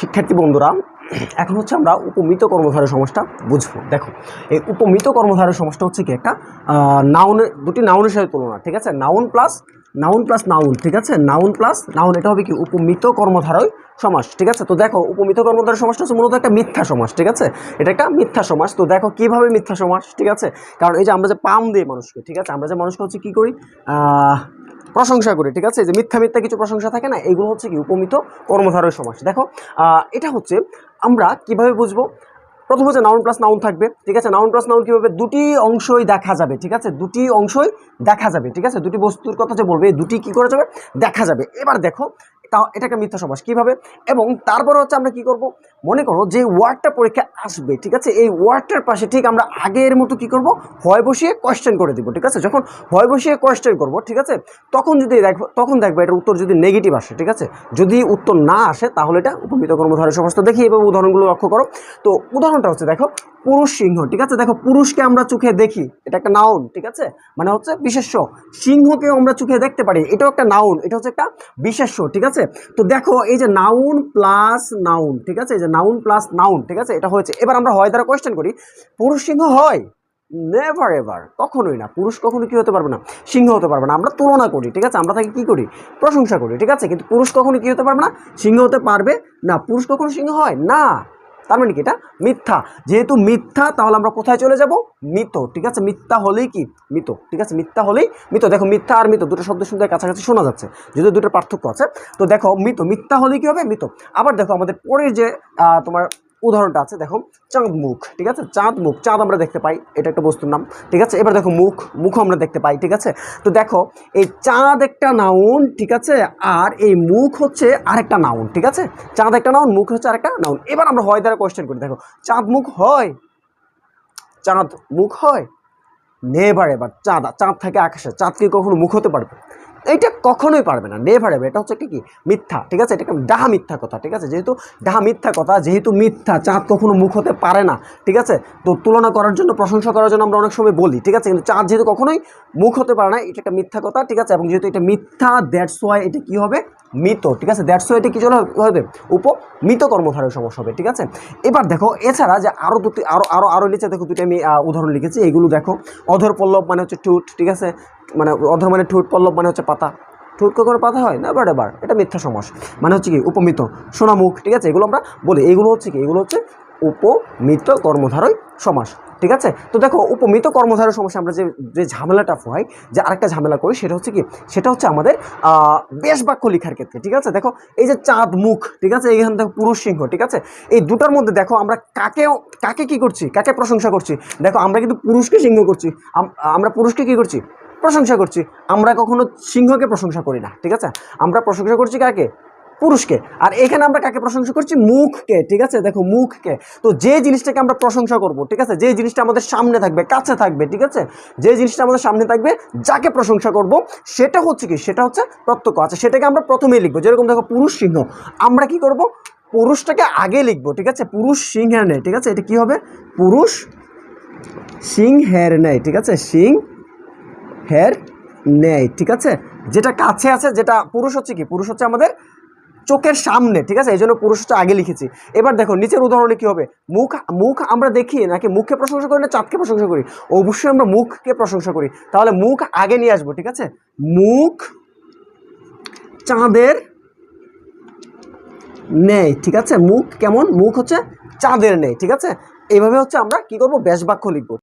শিক্ষার্থী বন্ধুরা, এখন হচ্ছে আমরা উপমিত কর্মধারয় সমাজটা বুঝব। দেখো, এই উপমিত কর্মধারয় সমাজটা হচ্ছে কি একটা নাউনের দুটি নাউনের সাথে তুলনা, ঠিক আছে? Noun plus noun plus noun ঠিক আছে? নাউন প্লাস নাউন এটা হবে কি উপমিত কর্মধারয় সমাস, ঠিক আছে? তো দেখো, উপমিত কর্মধারয় সমাজটা হচ্ছে মূলত একটা মিথ্যা সমাস, ঠিক আছে? এটা একটা মিথ্যা সমাস, তো দেখো কীভাবে মিথ্যা সমাস, ঠিক আছে? কারণ এই যে আমরা যে পাম দিই মানুষকে, ঠিক আছে? আমরা যে মানুষকে হচ্ছে কী করি? প্রশংসা করে, ঠিক আছে? যে মিথ্যা মিথ্যা কিছু প্রশংসা থাকে না, এগুলো হচ্ছে কি উপমিত কর্মধারয় সমাস। দেখো এটা হচ্ছে আমরা কীভাবে বুঝব? প্রথম হচ্ছে নাউন প্লাস নাউন থাকবে, ঠিক আছে? নাউন প্লাস নাউন কীভাবে? দুটি অংশই দেখা যাবে, ঠিক আছে? দুটি অংশই দেখা যাবে, ঠিক আছে? দুটি বস্তুর কথা যে বলবে দুটি কি করা যাবে? দেখা যাবে। এবার দেখো তা এটা একটা মিথ্যা সমাস। কীভাবে? এবং তারপরে হচ্ছে আমরা কি করব? মনে করো যে ওয়ার্ডটা পরীক্ষা আসবে, ঠিক আছে? এই ওয়ার্ডটার পাশে ঠিক আমরা আগের মতো কি করব? হয় বসিয়ে কোয়েশ্চেন করে দিব, ঠিক আছে? যখন হয় বসিয়ে কোয়েশ্চেন করব, ঠিক আছে? তখন যদি দেখব, তখন দেখবে এটার উত্তর যদি নেগেটিভ আসে, ঠিক আছে? যদি উত্তর না আসে, তাহলে এটা উপমিত কর্মধারয় সমস্ত দেখি এভাবে উদাহরণগুলো লক্ষ্য করো। তো উদাহরণটা হচ্ছে দেখো, পুরুষ সিংহ, ঠিক আছে? দেখো, পুরুষকে আমরা চোখে দেখি, এটা একটা নাউন ঠিক আছে? মানে হচ্ছে বিশেষ্য। সিংহকেও আমরা চোখে দেখতে পারি, এটাও একটা নাউন এটা হচ্ছে একটা বিশেষ্য, ঠিক আছে? তো দেখো, এই যে নাউন প্লাস নাউন ঠিক আছে? এই যে নাউন প্লাস নাউন ঠিক আছে? এটা হয়েছে। এবার আমরা হয় দ্বারা কোয়েশ্চেন করি, পুরুষ সিংহ হয়? নেভার এভার কখনোই না। পুরুষ কখনো কি হতে পারবে না? সিংহ হতে পারবে না। আমরা তুলনা করি, ঠিক আছে? আমরা তাকে কি করি? প্রশংসা করি, ঠিক আছে? কিন্তু পুরুষ কখনো কি হতে পারবে না? সিংহ হতে পারবে না। পুরুষ কখনো সিংহ হয়? না। তার মানে কি এটা? মিথ্যা। যেহেতু মিথ্যা, তাহলে আমরা কোথায় চলে যাব? মৃত ঠিক আছে? মিথ্যা হলেই কি? মৃত ঠিক আছে? মিথ্যা হলেই মৃত দেখো, মিথ্যা আর মৃত দুটো শব্দ শুনতে কাছাকাছি শোনা যাচ্ছে। যদি দুটো পার্থক্য আছে। তো দেখো মৃত মিথ্যা হলেই কি হবে? মৃত আবার দেখো, আমাদের পরের যে তোমার উদাহরণটা আছে, দেখো, চাঁদ মুখ, ঠিক আছে? চাঁদ মুখ, চাঁদ আমরা দেখতে পাই, এটা একটা বস্তুর নাম, ঠিক আছে? এবার দেখো মুখ মুখ আমরা দেখতে পাই, ঠিক আছে? তো দেখো, এই চাঁদ একটা নাউন ঠিক আছে? আর এই মুখ হচ্ছে আরেকটা নাউন ঠিক আছে? চাঁদ একটা নাউন মুখ হচ্ছে আরেকটা নাউন এবার আমরা হয় দ্বারা কোয়েশ্চেন করি, দেখো, চাঁদ মুখ হয়? চাঁদ মুখ হয়? নেভার এবার চাঁদ চাঁদ থাকে আকাশে, চাঁদ কি কখনো মুখ হতে পারবে? এইটা কখনোই পারবে না নেভার এভার এটা হচ্ছে একটা কি? মিথ্যা, ঠিক আছে? এটা একটা ডাহা মিথ্যা কথা, ঠিক আছে? যেহেতু ডাহা মিথ্যা কথা, যেহেতু মিথ্যা, চাঁদ কখনো মুখ হতে পারে না, ঠিক আছে? তো তুলনা করার জন্য, প্রশংসা করার জন্য আমরা অনেক সময় বলি, ঠিক আছে? কিন্তু চাঁদ যেহেতু কখনোই মুখ হতে পারে না, এটা একটা মিথ্যা কথা, ঠিক আছে? এবং যেহেতু এটা মিথ্যা দ্যাটস ওয়াই এটা কি হবে? মিত ঠিক আছে? দ্যাটস ওয়াই এটা কি চলে হবে? উপমিত কর্মধারয় সমস্যা হবে, ঠিক আছে? এবার দেখো, এছাড়া যে আরও দুটি আরও আরও আরও নিচে দেখো দুটি আমি উদাহরণ লিখেছি। এগুলো দেখো অধর পল্লব মানে হচ্ছে টুট, ঠিক আছে? মানে অধর মানে ঠুট পল্লব মানে হচ্ছে পাতা। ঠুট কখনো পাতা হয় না এবার এবার এটা মিথ্যা সমাস মানে হচ্ছে কি, উপমিত, সোনামুখ, ঠিক আছে? এগুলো আমরা বলি। এগুলো হচ্ছে কি? এগুলো হচ্ছে উপমিত কর্মধারয় সমাস, ঠিক আছে? তো দেখো, উপমিত কর্মধারয় সমাসে আমরা যে যে ঝামেলাটা হয় যে আরেকটা ঝামেলা করি, সেটা হচ্ছে কি? সেটা হচ্ছে আমাদের বেশ বাক্য লেখার ক্ষেত্রে, ঠিক আছে? দেখো, এই যে চাঁদ মুখ, ঠিক আছে? এইখানে দেখো পুরুষ সিংহ, ঠিক আছে? এই দুটার মধ্যে দেখো, আমরা কাকে কাকে কি করছি? কাকে প্রশংসা করছি? দেখো, আমরা কিন্তু পুরুষকে সিংহ করছি। আমরা পুরুষকে কি করছি? প্রশংসা করছি। আমরা কখনো সিংহকে প্রশংসা করি না, ঠিক আছে? আমরা প্রশংসা করছি কাকে? পুরুষকে। আর এখানে আমরা কাকে প্রশংসা করছি? মুখকে, ঠিক আছে? দেখো, মুখকে। তো যে জিনিসটাকে আমরা প্রশংসা করব, ঠিক আছে? যে জিনিসটা আমাদের সামনে থাকবে, কাছে থাকবে, ঠিক আছে? যে জিনিসটা আমাদের সামনে থাকবে, যাকে প্রশংসা করব, সেটা হচ্ছে কি? সেটা হচ্ছে প্রত্যক্ষ। আচ্ছা সেটাকে আমরা প্রথমেই লিখব। যেরকম দেখো, পুরুষ সিংহ। আমরা কি করব? পুরুষটাকে আগে লিখব, ঠিক আছে? পুরুষ সিংহের নেই ঠিক আছে? এটা কি হবে? পুরুষ সিংহের নেই ঠিক আছে? সিং হের নেই, ঠিক আছে? যেটা কাছে আছে, যেটা পুরুষ হচ্ছে কি? পুরুষ হচ্ছে আমাদের চোখের সামনে, ঠিক আছে? এই জন্য পুরুষ হচ্ছে আগে লিখেছি। এবার দেখো, নিচের উদাহরণে কি হবে? মুখ মুখ আমরা দেখি নাকি মুখকে প্রশংসা করি না চাঁদকে প্রশংসা করি? অবশ্যই আমরা মুখকে প্রশংসা করি। তাহলে মুখ আগে নিয়ে আসব, ঠিক আছে? মুখ চাঁদের নেই, ঠিক আছে? মুখ কেমন? মুখ হচ্ছে চাঁদের নেই, ঠিক আছে? এইভাবে হচ্ছে আমরা কি করব? ব্যাস বাক্য লিখব।